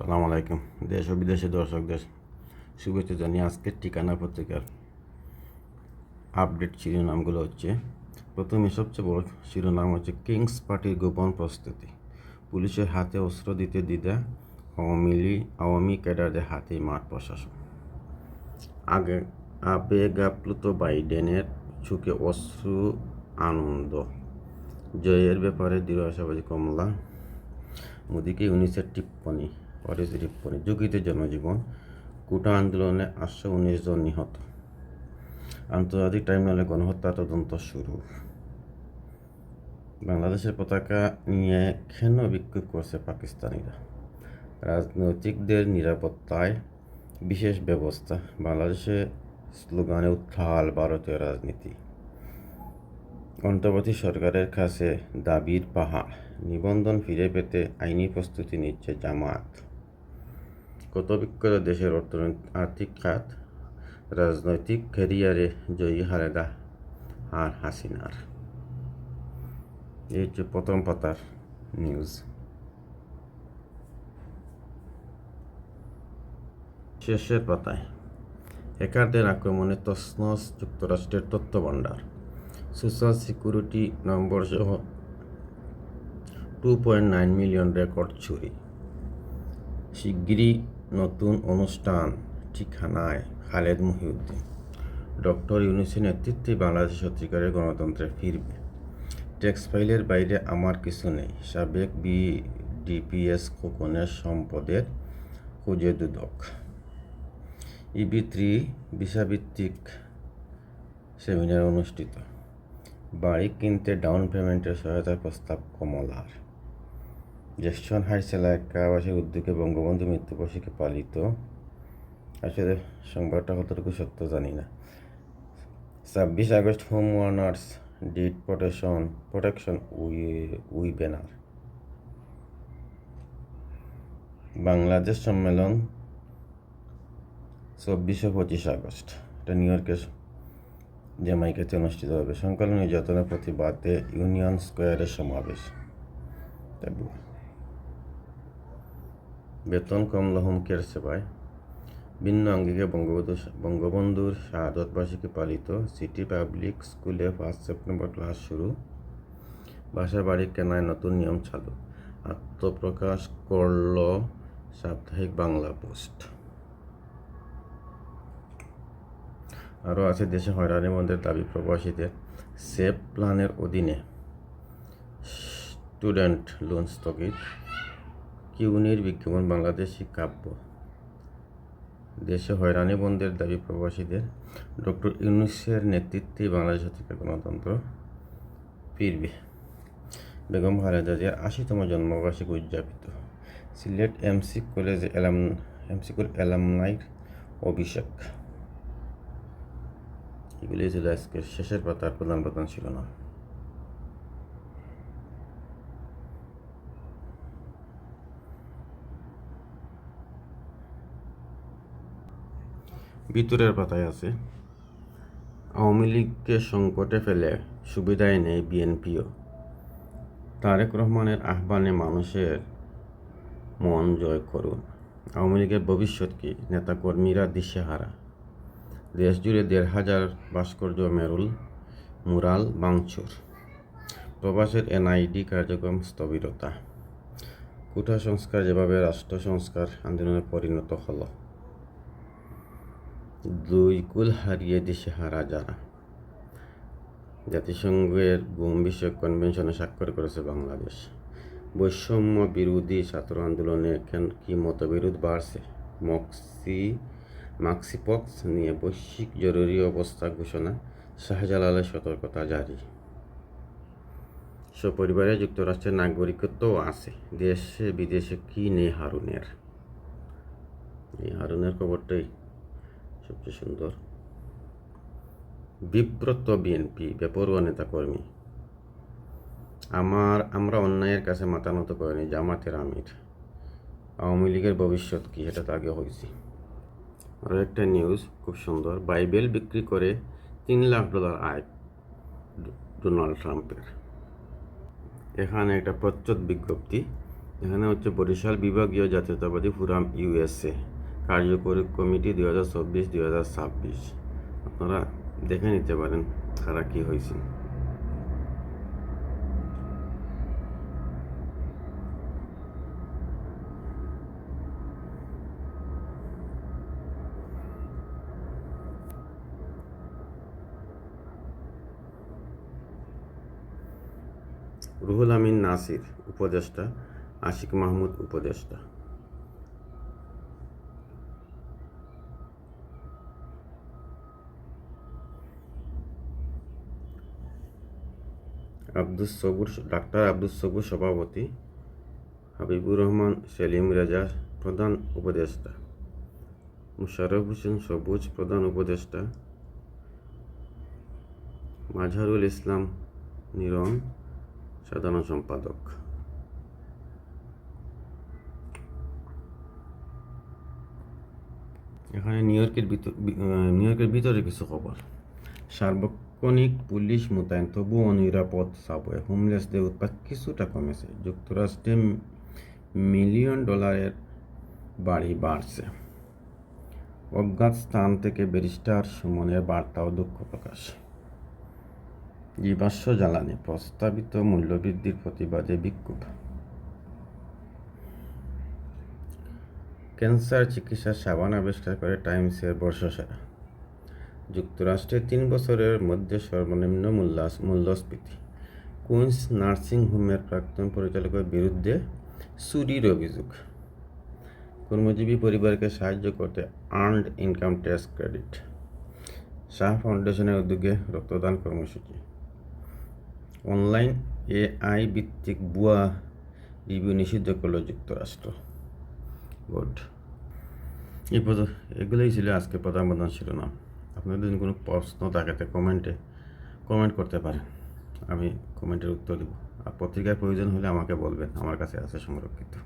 সালাম আলাইকুম। দেশ ও বিদেশে দর্শকদের শুভেচ্ছা জানিয়ে আজকের ঠিকানা পত্রিকার আপডেট শিরোনামগুলো হচ্ছে, প্রথমে সবচেয়ে বড় শিরোনাম হচ্ছে, কিংস পার্টির গোপন প্রস্তুতি। পুলিশের হাতে অস্ত্র দিতে দ্বিধা, আওয়ামী লীগ আওয়ামী ক্যাডারদের হাতে মাঠ প্রশাসন। আগে আবেগাপ্লুত বাইডেনের ঝুঁকে অশ্রু আনন্দ। জয়ের ব্যাপারে দৃঢ় আশাবাদী কমলা মোদীকে উনিশের টিপ্পণী ঝুঁকিতে জনজীবন, কুটা আন্দোলনে আটশো উনিশ জন নিহত। আন্তর্জাতিক ট্রাইব্যুনালে গণহত্যা তদন্ত শুরু। বাংলাদেশের পতাকা নিয়ে কেন বিক্ষোভ করছে পাকিস্তানিরা। রাজনৈতিকদের নিরাপত্তায় বিশেষ ব্যবস্থা বাংলাদেশে স্লোগানে উত্থাল ভারতীয় রাজনীতি। অন্তর্বর্তী সরকারের কাছে দাবির পাহাড়, নিবন্ধন ফিরে পেতে আইনি প্রস্তুতি নিচ্ছে জামাত কত বিখ্যাত দেশের অর্থনৈতিক, আর্থিক খাত, রাজনৈতিক ক্যারিয়ারে জয়ী হারেদা আর হাসিনার। এই হচ্ছে প্রথম পাতার নিউজ শেষের পাতায়, হ্যাকারদের আক্রমণে তসনস যুক্তরাষ্ট্রের তথ্য ভাণ্ডার সোশ্যাল সিকিউরিটি নম্বর সহ two point nine million record চুরি। শিগগিরই নতুন অনুষ্ঠান ঠিকানায় খালেদ মহিউদ্দিন। ডক্টর ইউনুসের নেতৃত্বে বাংলাদেশ সত্যিকারের গণতন্ত্রে ফিরবে। ট্যাক্স ফাইলের বাইরে আমার কিছু নেই। সাবেক বি ডিপিএস খোকনের সম্পদের খুঁজে দুদক। ইবি থ্রি ভিসাভিত্তিক সেমিনার অনুষ্ঠিত। বাড়ি কিনতে ডাউন পেমেন্টের সহায়তার প্রস্তাব কমলার। জ্যেষ্ঠন হাইসেলা একাবাসী উদ্যোগে বঙ্গবন্ধু মৃত্যুবার্ষিকী পালিত। আসলে সংবাদটা কতটুকু সত্য জানি না। ছাব্বিশ August home owners deed protection protection we we banner Bangladesh সম্মেলন চব্বিশে পঁচিশ আগস্ট। এটা নিউ ইয়র্কের জ্যামাইকাতে অনুষ্ঠিত হবে। সংখ্যালঘু নির্যাতনের প্রতিবাদে ইউনিয়ন স্কোয়ারের সমাবেশ। বেতন কমলা হুমকের সেবায়। ভিন্ন আঙ্গিকে বঙ্গবন্ধু বঙ্গবন্ধুর শাহাদত বার্ষিকী পালিত সিটি পাবলিক স্কুলে ফার্স্ট সেপ্টেম্বর ক্লাস শুরু। বাসা বাড়ি কেনায় নতুন নিয়ম চালু। আত্মপ্রকাশ করল সাপ্তাহিক বাংলা পোস্ট। আরও আছে, দেশে হয়রানির মধ্যে দাবি প্রবাসীদের সেফ প্ল্যানের অধীনে স্টুডেন্ট লোন স্থগিত। কিউনির বিজ্ঞাপন বাংলাদেশি কাব্য দেশে হয়রানি বন্ধের দাবি প্রবাসীদের। ডক্টর ইউনুসের নেতৃত্বে বাংলাদেশ থেকে গণতন্ত্র ফিরবে। বেগম খালেদা জিয়ার আশিতম জন্মবার্ষিকী উদযাপিত। Sylhet MC college alum, MC college এলামনাইর অভিষেক। এগুলি ছিল আজকের শেষের পাতার প্রধান প্রধান ছিল ভিতরের পাতায় আছে। আওয়ামী লীগকে সংকটে ফেলে সুবিধায় নেই বিএনপিও। তারেক রহমানের আহ্বানে মানুষের মন জয় করুন। আওয়ামী লীগের ভবিষ্যৎ কি? নেতাকর্মীরা দিশেহারা। দেশ জুড়ে দেড় হাজার ভাস্কর্য মেরুল, মুরাল, বাংচুর। প্রবাসের এনআইডি কার্যক্রম স্থবিরতা। কুঠা সংস্কার যেভাবে রাষ্ট্র সংস্কার আন্দোলনে পরিণত হলো। দুই কুল হারিয়ে দিশে হারা যারা। জাতিসংঘের গুম বিষয়ক কনভেনশনে স্বাক্ষর করেছে বাংলাদেশ। বৈষম্য বিরোধী ছাত্র আন্দোলনে কেন কি মতবিরোধ বাড়ছে? মক্সি, মাক্সিপক্স নিয়ে বৈশ্বিক জরুরি অবস্থা ঘোষণা, শাহজালালের সতর্কতা জারি। সপরিবারে যুক্তরাষ্ট্রের নাগরিকত্বও আছে। দেশে বিদেশে কি নেই হারুনের? এই হারুনের খবরটাই। সবচেয়ে সুন্দর। বিব্রত বিএনপি বেপরুয়া নেতাকর্মী। আমার, আমরা অন্যায়ের কাছে মাথা নত করিনি, জামাতের আমির। আওয়ামী লীগের ভবিষ্যৎ কী এটা তো আগে হয়েছে। আরও একটা নিউজ খুব সুন্দর। বাইবেল বিক্রি করে তিন লাখ ডলার আয় ডোনাল্ড ট্রাম্পের। এখানে একটা প্রচ্ছদ বিজ্ঞপ্তি। এখানে হচ্ছে বরিশাল বিভাগীয় জাতীয়তাবাদী ফোরাম ইউএসএ কার্যকরী কমিটি দুই হাজার চব্বিশ, দুই হাজার ছাব্বিশ। আপনারা দেখে নিতে পারেন কারা কী হয়েছে। রুহুল আমিন নাসির, উপদেষ্টা। আশিক মাহমুদ, উপদেষ্টা। আব্দুস সবুর ডাক্তার আব্দুস সবুর সভাপতি, হাবিবুর রহমান, সেলিম রেজা প্রধান উপদেষ্টা, মুশারফ হোসেন সবুজ প্রধান উপদেষ্টা মাজহারুল ইসলাম নিরন সাধারণ সম্পাদক। এখানে নিউ ইয়র্কের ভিতর নিউ ইয়র্কের ভিতরে কিছু খবর। সার্বক্ষণিক পুলিশ মোতায়েন, তবুও অনিরাপদ সাবওয়ে। হোমলেসদের উৎপাত কিছুটা কমেছে। যুক্তরাষ্ট্রে মিলিয়ন ডলারের বাড়ি বাড়ছে। অজ্ঞাত স্থান থেকে ব্যারিস্টার সুমনের বার্তাও দুঃখ প্রকাশ। জীবাশ্ম জ্বালানি প্রস্তাবিত মূল্যবৃদ্ধির প্রতিবাদে বিক্ষোভ। ক্যান্সার চিকিৎসার সাবান আবিষ্কার করে টাইমসের বর্ষসেরা। যুক্তরাষ্ট্রে তিন বছরের মধ্যে সর্বনিম্ন মূল্যাস, মূল্যস্ফীতি। কুইন্স নার্সিং হোমের প্রাক্তন পরিচালকের বিরুদ্ধে চুরির অভিযোগ। কর্মজীবী পরিবারকে সাহায্য করতে earned income tax credit. Shah ফাউন্ডেশনের উদ্যোগে রক্তদান কর্মসূচি। অনলাইন এআই ভিত্তিক ভুয়া রিভিউ নিষিদ্ধ করল যুক্তরাষ্ট্র গুড এই এগুলোই ছিল আজকে প্রধান প্রধান শিরোনাম। আপনাদের যদি কোনো প্রশ্ন থাকে তো কমেন্টে, কমেন্ট করতে পারেন। আমি কমেন্টের উত্তর দেবো। আর পত্রিকার প্রয়োজন হলে আমাকে বলবেন, আমার কাছে আছে সংরক্ষিত।